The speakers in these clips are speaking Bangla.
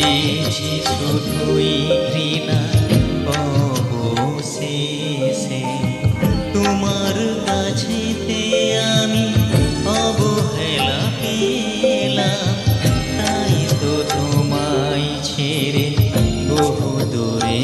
পেয়েছি শুধুই তোমার কাছেতে আমি তাই তো তোমায় ছেড়ে বহু দূরে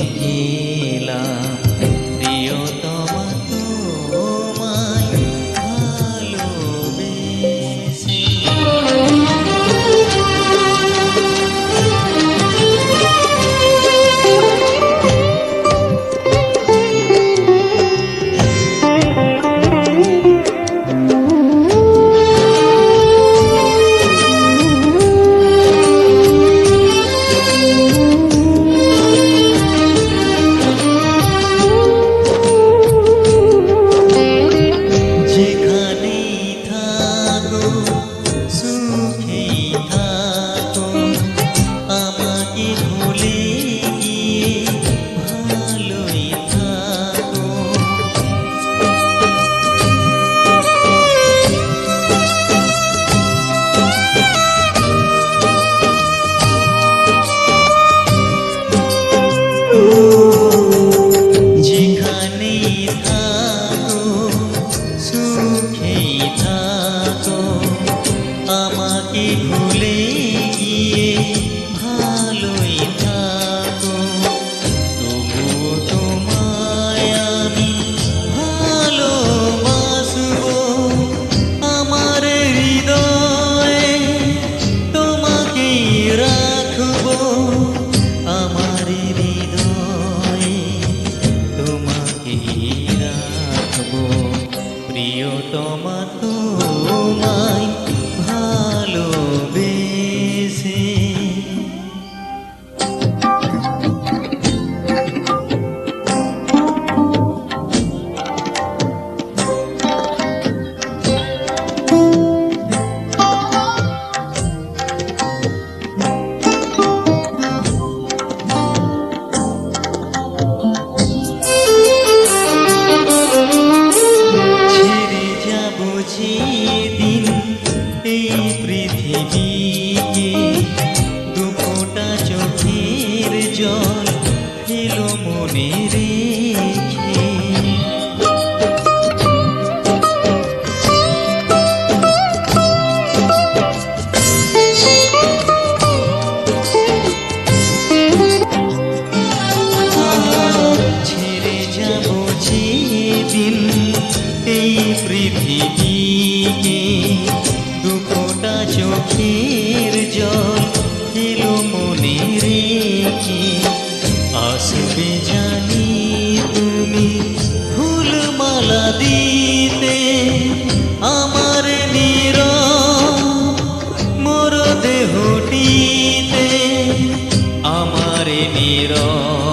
জল ফেলো মনে রে দিতে আমার নির মোর দেহটিতে আমার নিরব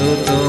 todo.